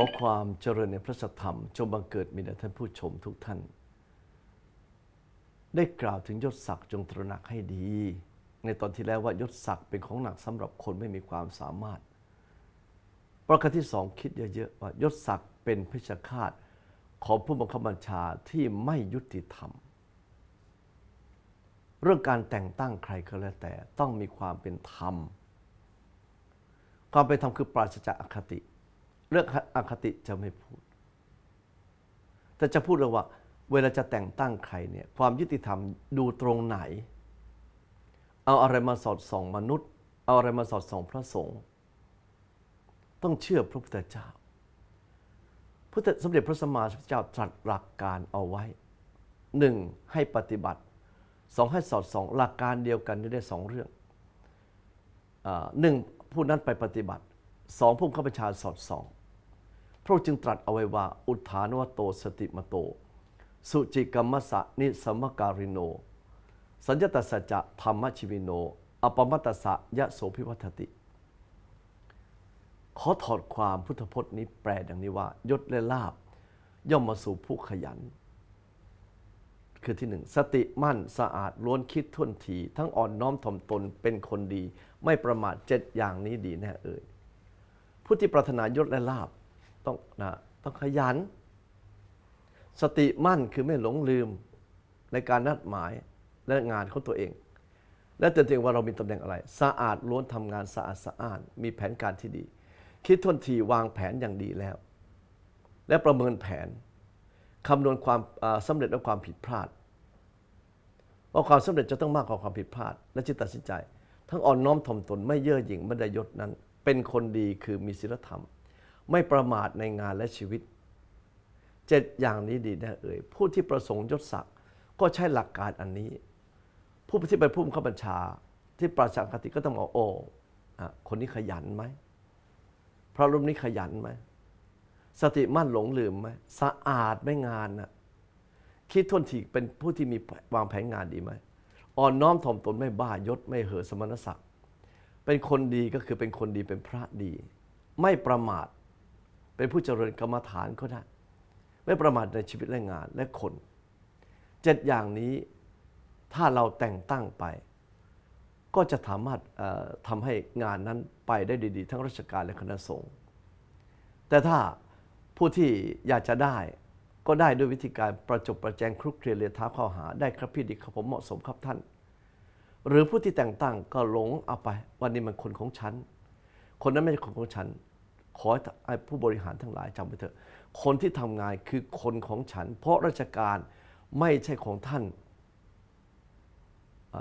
อความเจริญในพระสัทธรรมจงบังเกิดมีแด่ท่านผู้ชมทุกท่าน ได้กล่าวถึงยศศักดิ์จงตระหนักให้ดี ในตอนที่แล้วว่ายศศักดิ์เป็นของหนักสำหรับคนไม่มีความสามารถ ประการที่สองคิดเยอะๆว่ายศศักดิ์เป็นพิชฆาตของผู้บังคับบัญชาที่ไม่ยุติธรรม เรื่องการแต่งตั้งใครก็แล้วแต่ต้องมีความเป็นธรรม ความเป็นธรรมคือปราศจากอคติ เรื่องอคติจะไม่พูด แต่จะพูดเลยว่า เวลาจะแต่งตั้งใครเนี่ยความยุติธรรมดูตรงไหน เอาอะไรมาสอดส่องมนุษย์ เอาอะไรมาสอดส่องพระสงฆ์ต้องเชื่อพระพุทธเจ้าพระสมเด็จพระสัมมาสัมพุทธเจ้าตรัสหลักการเอาไว้หนึ่งให้ปฏิบัติสองให้สอดส่องหลักการเดียวกันได้สองเรื่องอาหนึ่งผู้นั้นไปปฏิบัติสองผู้ข้าพเจ้าสอดส่อง ระองค์จึงตรัสเอาไว้ว่า อุทานวโตสติมโต สุจิกรรมสะนิสมมการิโน สัญญตสสะจะธรรมชิวิโน อปมัตตสะยะโสภิวัตติ ขอถอดความพุทธพจน์นี้แปลดังนี้ว่า ยศและลาบย่อมมาสู่ผู้ขยัน คือที่หนึ่งสติมั่นสะอาดล้วนคิดท่วนที ทั้งอ่อนน้อมถ่อมตนเป็นคนดี ไม่ประมาทเจ็ดอย่างนี้ดีแน่เอ่ยผู้ที่ปรารถนายศและลาบ ต้องนะต้องขยัน สติมั่นคือไม่หลงลืมในการนัดหมายและงานของตัวเอง และเตือนตัวเองว่าเรามีตำแหน่งอะไร สะอาดล้วนทำงานสะอาดสะอ้าน มีแผนการที่ดี คิดทวนทีวางแผนอย่างดีแล้ว และประเมินแผนคำนวณความอ่าสำเร็จและความผิดพลาดว่าความสำเร็จจะต้องมากกว่าความผิดพลาด และจิตตัดสินใจ ทั้งอ่อนน้อมถ่อมตนไม่เย่อหยิ่งไม่ได้ยศนั้น เป็นคนดีคือมีศีลธรรม ไม่ประมาทในงานและชีวิตเจ็ดอย่างนี้ดีแน่เอ่ยผู้ที่ประสงค์ยศศักดิ์ก็ใช้หลักการอันนี้ ผู้ที่เป็นผู้บังคับบัญชา ที่ปราศจากอคติก็ต้องบอกโอ้อะคนนี้ขยันไหมพระรูปนี้ขยันไหมสติมั่นหลงลืมไหมสะอาดไม่งานน่ะคิดทวนทีเป็นผู้ที่มีวางแผนงานดีไหมอ่อนน้อมถ่อมตนไม่บ้ายศไม่เห่อสมณศักดิ์เป็นคนดีก็คือเป็นคนดีเป็นพระดี ไม่ประมาท เป็นผู้เจริญกรรมฐานก็ได้ไม่ประมาทในชีวิตและงานและคนเจ็ดอย่างนี้ถ้าเราแต่งตั้งไป ก็จะสามารถทำให้งานนั้นไปได้ดี ๆ ทั้งราชการและคณะสงฆ์แต่ถ้าผู้ที่อยากจะได้ก็ได้ด้วยวิธีการประจบประแจงคลุกเคลียเรียท้าเข้าหาได้ครับพี่ดีครับผมเหมาะสมครับท่าน หรือผู้ที่แต่งตั้งก็หลงเอาไป วันนี้มันคนของฉัน คนนั้นไม่ใช่คนของฉัน ขอให้ผู้บริหารทั้งหลายจำไว้เถอะ คนที่ทำงานคือคนของฉัน เพราะราชการไม่ใช่ของท่าน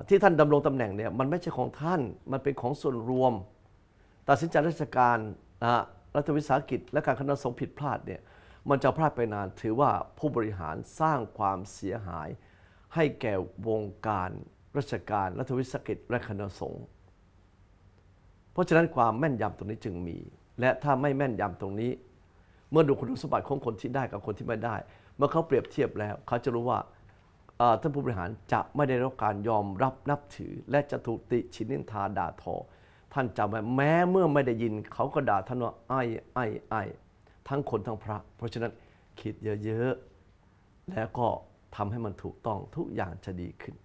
ที่ท่านดำรงตำแหน่งเนี่ยมันไม่ใช่ของท่าน มันเป็นของส่วนรวม ตัดสินใจราชการนะรัฐวิสาหกิจ และการคณะสงฆ์ผิดพลาดเนี่ยมันจะพลาดไปนานถือว่าผู้บริหารสร้างความเสียหาย ให้แก่วงการราชการรัฐวิสาหกิจและคณะสงฆ์เพราะฉะนั้นความแม่นยำตรงนี้จึงมี และถ้าไม่แม่นยำตรงนี้ เมื่อดูคุณสมบัติของคนที่ได้กับคนที่ไม่ได้ เมื่อเขาเปรียบเทียบแล้ว เขาจะรู้ว่าท่านผู้บริหารจะไม่ได้รับการยอมรับนับถือ และจะถูกติชินนินทาด่าทอ ท่านจำไว้แม้เมื่อไม่ได้ยิน เขาก็ด่าท่านว่าไอ้ไอ้ไอ้ทั้งคนทั้งพระ เพราะฉะนั้นคิดเยอะๆแล้วก็ทำให้มันถูกต้องทุกอย่างจะดีขึ้น